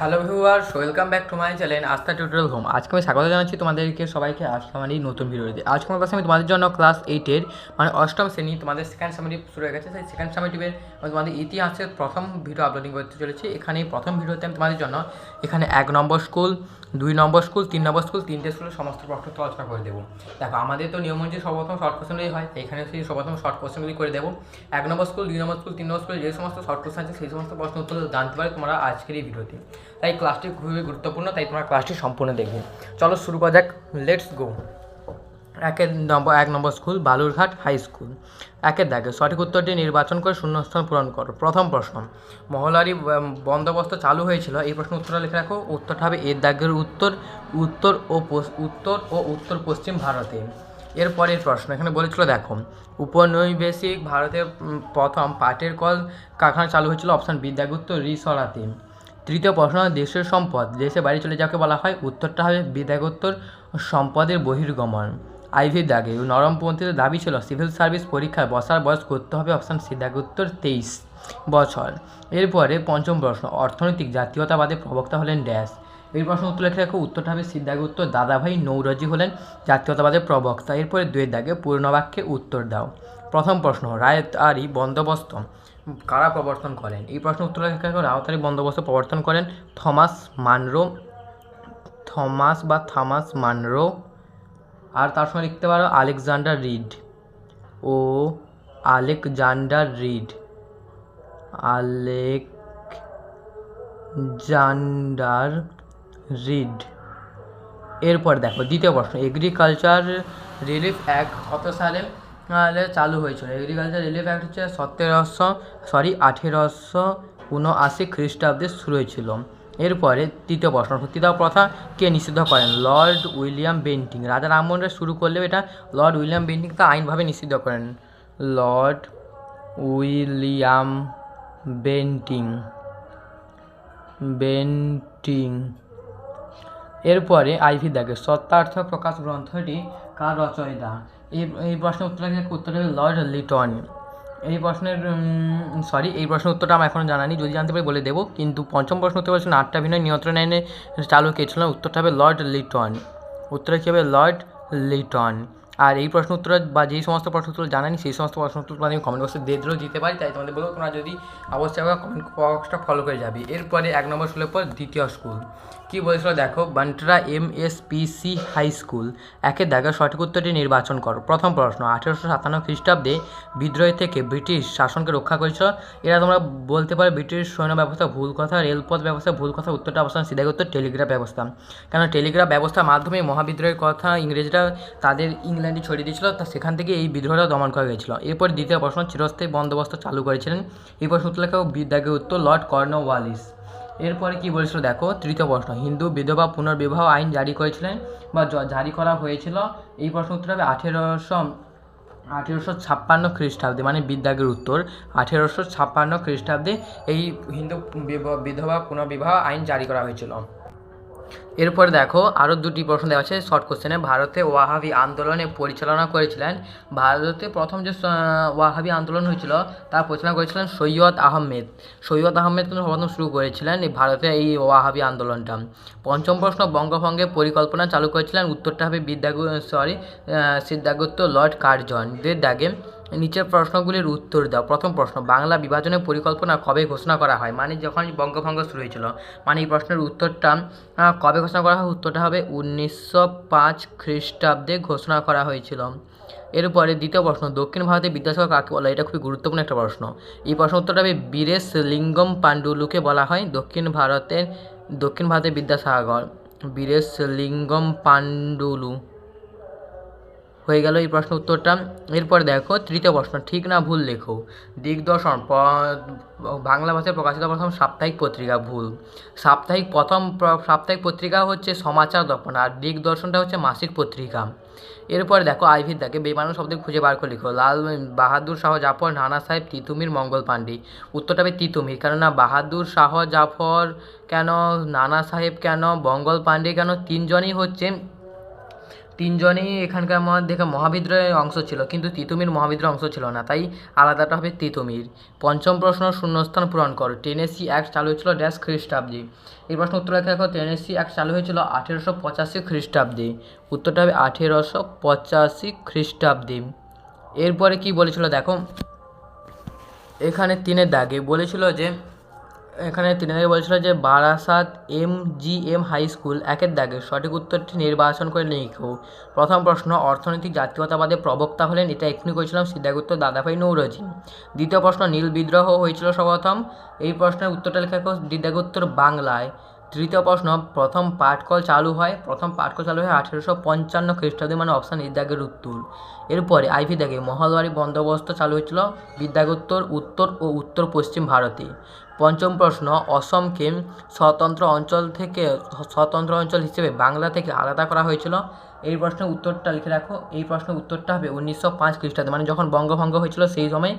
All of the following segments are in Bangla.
Hello viewer welcome back to my channel Astha tutorial home আজকে আমি স্বাগত জানাচ্ছি তোমাদেরকে, সবাইকে আজকে আমার এই নতুন ভিডিওতে আজকে আমার কাছে আমি তোমাদের জন্য ক্লাস এইটের মানে অষ্টম শ্রেণি, তোমাদের সেকেন্ড সামিটি শুরু হয়ে গেছে। সেই সেকেন্ড সামিটিভের আমি তোমাদের ইতিহাসের প্রথম ভিডিও আপলোডিং করতে চলেছি। এখানে প্রথম ভিডিওতে আমি তোমাদের জন্য এখানে এক নম্বর স্কুল দুই নম্বর স্কুল তিন নম্বর স্কুল তিনটে স্কুলের সমস্ত প্রশ্ন উত্তর আলোচনা করে দেবো। দেখো, আমাদের তো নিয়ম অনুযায়ী সর্বপ্রথম শর্ট কোশ্চেনগুলি হয়, এখানে সেই সর্বপ্রথম শর্ট কোশ্চেনগুলি করে দেবো। এক নম্বর স্কুল দুই নম্বর স্কুল তিন নম্বর স্কুল যে সমস্ত শর্ট কোশ্চেন আছে, সেই সমস্ত প্রশ্ন উত্তর জানতে পারে তোমরা আজকের এই ভিডিওতে তাই ক্লাসটি খুবই গুরুত্বপূর্ণ, তাই তোমরা ক্লাসটি সম্পূর্ণ দেখবে। চলো শুরু করা যাক লেটস গো একের নম্বর, এক নম্বর স্কুল বালুরঘাট হাই স্কুল একের দাগে সঠিক উত্তরটি নির্বাচন করে শূন্যস্থান পূরণ করো। প্রথম প্রশ্ন, মহলারি বন্দোবস্ত চালু হয়েছিল? এই প্রশ্ন উত্তরটা লিখে রাখো। উত্তরটা হবে এর দাগের উত্তর উত্তর ও উত্তর ও উত্তর পশ্চিম ভারতে। এরপরের প্রশ্ন, এখানে বলেছিল দেখো, উপনৈবেশিক ভারতের প্রথম পাটের কল কারখানা চালু হয়েছিল অপশান বি দাগের উত্তর, রিসরাতে। তৃতীয় প্রশ্ন, দেশের সম্পদ। দেশে বাড়ি চলে যাকে বলা হয়, উত্তরটা হবে বিদাগোত্তর সম্পদের বহির্গমন। আইভি দাগে, নরমপন্থীদের দাবি ছিল, সিভিল সার্ভিস পরীক্ষায় বসার বয়স করতে হবে, অপশান সি দাগে তেইশ বছর। এরপরে পঞ্চম প্রশ্ন, অর্থনৈতিক জাতীয়তাবাদের প্রবক্তা হলেন ড্যাশ। এই প্রশ্ন উত্তর লেখা রাখো উত্তরটা হবে সিদ্ধাগে উত্তর, দাদাভাই নৌরজি হলেন জাতীয়তাবাদের প্রবক্তা। এরপরে দুয়ের দাগে পূর্ণবাক্যে উত্তর দাও। প্রথম প্রশ্ন, রায়তারি বন্দোবস্ত কারা প্রবর্তন করেন? এই প্রশ্ন উত্তর লেখা রাখো রায়তারি বন্দোবস্ত প্রবর্তন করেন থমাস মানরো, থমাস বা থামাস মানরো, আর তার সঙ্গে লিখতে পারো আলেকজান্ডার রিড। ও, আলেকজান্ডার রিড। Alexander Read. এরপর দেখো, দ্বিতীয় প্রশ্ন এগ্রিকালচার রিলিফ অ্যাক্ট কত সালে চালু হয়েছিল? এগ্রিকালচার রিলিফ অ্যাক্ট হচ্ছে সতেরোশো সরি আঠেরোশো উনআশি খ্রিস্টাব্দে শুরু হয়েছিল। এরপরে তৃতীয় প্রশ্ন সতীদাহ প্রথা কে নিষিদ্ধ করেন? লর্ড উইলিয়াম বেন্টিং রাজা রামমোহন রায় শুরু করলেও এটা লর্ড উইলিয়াম বেন্টিং তা আইনভাবে নিষিদ্ধ করেন। লর্ড উইলিয়াম বেন্টিং বেন্টিং এরপরে আইভি দাগে সত্যার্থ প্রকাশ গ্রন্থটি কার রচয়িতা? এই এই প্রশ্নের উত্তর উত্তর হবে লর্ড লিটন। এই প্রশ্নের সরি এই প্রশ্নের উত্তরটা আমার এখনও জানা নেই, যদি জানতে পারি বলে দেবো। কিন্তু পঞ্চম প্রশ্ন উত্তর বলছেন নাট্যাভিনয় নিয়ন্ত্রণ আইনে চালু কে ছিল? উত্তরটা হবে লর্ড লিটন। উত্তরটা কী হবে? লর্ড লিটন। আর এই প্রশ্ন উত্তর বা যেই সমস্ত প্রশ্ন উত্তর জানানি সেই সমস্ত প্রশ্ন উত্তর আমি কমেন্ট বক্সে দিয়ে দিলেও দিতে পারি। তাই তোমাদের বলব, তোমরা যদি অবশ্যই কমেন্ট বক্সটা ফলো করে যাবে। এরপরে এক নম্বর স্কুলের পর দ্বিতীয় স্কুল কী বলেছিল দেখো, Bantra M S P C high school. একের দাগের সঠিক উত্তরটি নির্বাচন করো। প্রথম প্রশ্ন, আঠেরোশো সাতান্ন খ্রিস্টাব্দে বিদ্রোহ থেকে ব্রিটিশ শাসনকে রক্ষা করেছিল। এরা তোমরা বলতে পারো, ব্রিটিশ সৈন্য ব্যবস্থা ভুল কথা, রেলপথ ব্যবস্থা ভুল কথা, উত্তরটা অবস্থান সিধাই উত্তর, টেলিগ্রাফ ব্যবস্থা। কেন টেলিগ্রাফ ব্যবস্থার মাধ্যমে মহাবিদ্রোহের কথা ইংরেজরা তাদের ইংল্যান্ডে ছড়িয়ে দিয়েছিল, তা সেখান থেকে এই বিদ্রোহটা দমন করা গিয়েছিল এরপর দ্বিতীয় প্রশ্ন, চিরস্থায়ী বন্দোবস্ত চালু করেছিলেন। উত্তর লেখা বিদ্যাগে উত্তর, লর্ড কর্নওয়ালিস। এরপরে কি বলেছিল, দেখো, তৃতীয় প্রশ্ন, হিন্দু বিধবা পুনর্বিবাহ আইন জারি করেছিলেন বা জারি করা হয়েছিল? এই প্রশ্ন উত্তর হবে আঠেরোশো আঠেরোশো ছাপ্পান্ন খ্রিস্টাব্দে মানে বিদ্যাগের উত্তর, আঠেরোশো ছাপ্পান্ন খ্রিস্টাব্দে এই হিন্দু বিধবা পুনর্বিবাহ আইন জারি করা হয়েছিল। এরপরে দেখো আরও দুটি প্রশ্ন দেওয়া আছে। শর্ট কোশ্চেনে, ভারতে ওয়াহাবি আন্দোলনে পরিচালনা করেছিলেন। ভারতে প্রথম যে ওয়াহাবি আন্দোলন হয়েছিল, তার পরিচালনা করেছিলেন সৈয়দ আহমেদ। সৈয়দ আহমেদ কিন্তু প্রথম শুরু করেছিলেন এই ভারতে এই ওয়াহাবি আন্দোলনটা। পঞ্চম প্রশ্ন বঙ্গভঙ্গের পরিকল্পনা চালু করেছিলেন উত্তরটা হবে বিদ্যাগু সরি সিদ্ধাগুপ্ত লর্ড কার্জন। দের দাগে নিচের প্রশ্নগুলির উত্তর দাও। প্রথম প্রশ্ন, বাংলা বিভাজনের পরিকল্পনা কবে ঘোষণা করা হয়? মানে যখন বঙ্গভঙ্গ শুরু হয়েছিল মানে এই প্রশ্নের উত্তরটা কবে ঘোষণা করা হয়? উত্তরটা হবে উনিশশো পাঁচ খ্রিস্টাব্দে ঘোষণা করা হয়েছিল। এরপরে দ্বিতীয় প্রশ্ন, দক্ষিণ ভারতে বিদ্যাসাগর কাকে বলা এটা খুবই গুরুত্বপূর্ণ একটা প্রশ্ন। এই প্রশ্ন উত্তরটা হবে বীরেশ লিঙ্গম পাণ্ডুলুকে বলা হয় দক্ষিণ ভারতের দক্ষিণ ভারতের বিদ্যাসাগর। বীরেশ লিঙ্গম পাণ্ডুলু। হয়ে গেল এই প্রশ্ন উত্তরটা। এরপর দেখো, তৃতীয় প্রশ্ন, ঠিক না ভুল লেখো। দিগদর্শন বাংলা ভাষায় প্রকাশিত প্রথম সাপ্তাহিক পত্রিকা, ভুল। সাপ্তাহিক প্রথম সাপ্তাহিক পত্রিকা হচ্ছে সমাচার দর্পণ, আর দিগদর্শনটা হচ্ছে মাসিক পত্রিকা। এরপর দেখো আইভির দাকে বেমানুষ শব্দ খুঁজে বার করে লিখো, লাল বাহাদুর শাহ জাফর, নানা সাহেব, তিতুমির, মঙ্গল পাণ্ডে। উত্তরটা হবে তিতুমির, কেননা বাহাদুর শাহ জাফর কেন, নানা সাহেব কেন, মঙ্গল পাণ্ডে কেন, তিনজনই হচ্ছে তিনজনই এখানকার দেখে মহাবিদ্রোহের অংশ ছিল, কিন্তু তিতুমির মহাবিদ্রোহের অংশ ছিল না। তাই আলাদাটা হবে তিতুমির। পঞ্চম প্রশ্ন, শূন্যস্থান পূরণ করো। টেনেসি অ্যাক্ট চালু হয়েছিল ড্যাশ খ্রিস্টাব্দে। এই প্রশ্ন উত্তর লেখা দেখো, টেনেসি অ্যাক্ট চালু হয়েছিল আঠেরোশো পঁচাশি খ্রিস্টাব্দে। উত্তরটা হবে আঠেরোশো পঁচাশি খ্রিস্টাব্দে। এরপরে কি বলেছিল দেখো? এখানে তিনের দাগে বলেছিল যে এখানে তিনের দাগে বলেছিল যে Barasat M G M high school একের দাগে সঠিক উত্তরটি নির্বাচন করে লিখো প্রথম প্রশ্ন, অর্থনৈতিক জাতীয়তাবাদের প্রবক্তা হলেন, এটা এক্ষুনি করেছিলাম সিদ্ধাগুপ্ত দাদাভাই নৌরজি। দ্বিতীয় প্রশ্ন, নীল বিদ্রোহ হয়েছিল সর্বপ্রথম? এই প্রশ্নের উত্তরটা লেখা দেখো দিদাগুত্তর বাংলায়। তৃতীয় প্রশ্ন, প্রথম পাটকল চালু হয়? প্রথম পাটকল চালু হয় আঠেরোশো পঞ্চান্ন খ্রিস্টাব্দে মানে অপশান দাগের উত্তর। এরপরে আইভি দাগে মহলবাড়ি বন্দোবস্ত চালু হয়েছিল, বিদ্যাগুত্তর, উত্তর ও উত্তর পশ্চিম ভারতে। পঞ্চম প্রশ্ন অসমকে স্বতন্ত্র অঞ্চল থেকে, স্বতন্ত্র অঞ্চল হিসেবে বাংলা থেকে আলাদা করা হয়েছিল? এই প্রশ্নের উত্তরটা লিখে রাখো। এই প্রশ্নের উত্তরটা হবে উনিশশো পাঁচ খ্রিস্টাব্দে মানে যখন বঙ্গভঙ্গ হয়েছিল সেই সময়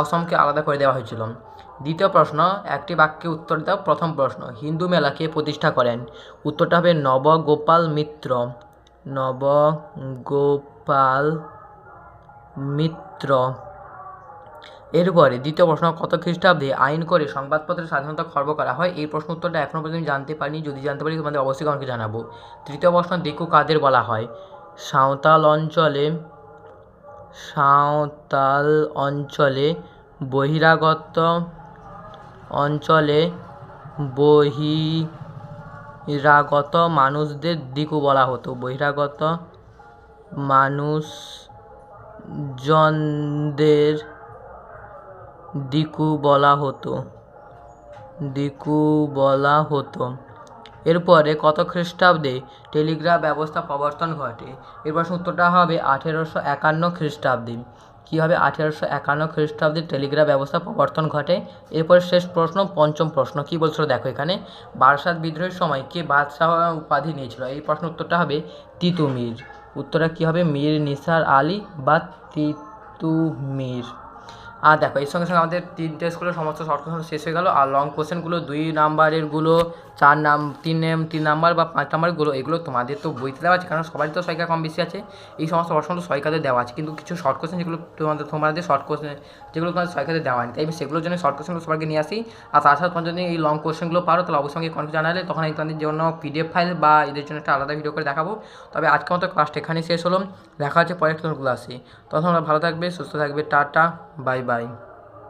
অসমকে আলাদা করে দেওয়া হয়েছিল। দ্বিতীয় প্রশ্ন, একটি বাক্যে উত্তর দাও। প্রথম প্রশ্ন, হিন্দু মেলা কে প্রতিষ্ঠা করেন? উত্তরটা হবে নবগোপাল মিত্র। নবগোপাল মিত্র। এরপরে দ্বিতীয় প্রশ্ন, কত খ্রিস্টাব্দে আইন করে সংবাদপত্রের স্বাধীনতা খর্ব করা হয়? এই প্রশ্ন উত্তরটা এখনও পর্যন্ত জানতে পারিনি। যদি জানতে পারি, তোমাদের অবশ্যই আমাকে জানাব। তৃতীয় প্রশ্ন, দেখু কাদের বলা হয়? সাঁওতাল অঞ্চলে সাঁওতাল অঞ্চলে, বহিরাগত অঞ্চলে, বহিরাগত মানুষদের দিকু বলা হতো। বহিরাগত মানুষজনদের দিকু বলা হতো। দিকু বলা হতো। এরপরে কত খ্রিস্টাব্দে টেলিগ্রাফ ব্যবস্থা প্রবর্তন ঘটে? এর প্রশ্ন উত্তরটা হবে আঠেরোশো একান্ন খ্রিস্টাব্দে। কী হবে? আঠেরোশো একান্ন খ্রিস্টাব্দে টেলিগ্রাফ ব্যবস্থা প্রবর্তন ঘটে। এরপর শেষ প্রশ্ন, পঞ্চম প্রশ্ন, কী বলছিল দেখো এখানে? বারাসাত বিদ্রোহের সময় কে বাদশাহ উপাধি নিয়েছিল? এই প্রশ্ন উত্তরটা হবে তিতুমির। উত্তরটা কী হবে? মীর নিসার আলী বা তিতুমির। আর দেখো, এর সঙ্গে সঙ্গে আমাদের তিনটে স্কুলের সমস্ত শর্ট কোশ্চেন শেষ হয়ে গেল। আর লং কোশ্চেনগুলো দুই নাম্বারেরগুলো চার নাম, তিন নাম- তিন নাম্বার বা পাঁচ নাম্বারগুলো এগুলো তোমাদের তো বইতে দেওয়া আছে, কারণ সবারই তো সংখ্যা কম বেশি আছে। এই সমস্ত প্রশ্নগুলো সরকারে দেওয়া আছে, কিন্তু কিছু শর্ট কোশ্চেন যেগুলো তোমাদের তোমাদের শর্ট কোশ্চেন যেগুলো তোমাদের সরকারে দেওয়া হয়নি। তাই আমি সেগুলোর জন্য শর্ট কোশ্চেনগুলো সবাইকে নিয়ে আসি। আর তাছাড়া তোমার যদি এই লং কোশ্চেনগুলো পারো, তাহলে অবশ্যই আমাকে কনফিউ জানালে, তখন আমি তোমাদের জন্য পিডিএফ ফাইল বা এদের জন্য একটা আলাদা ভিডিও করে দেখাবো। তবে আজকে মতো ক্লাসটা এখানেই শেষ হলো। দেখা হচ্ছে পরের ক্লাসে তখন ভালো থাকবে, সুস্থ থাকবে, টাটা বাই বাই bye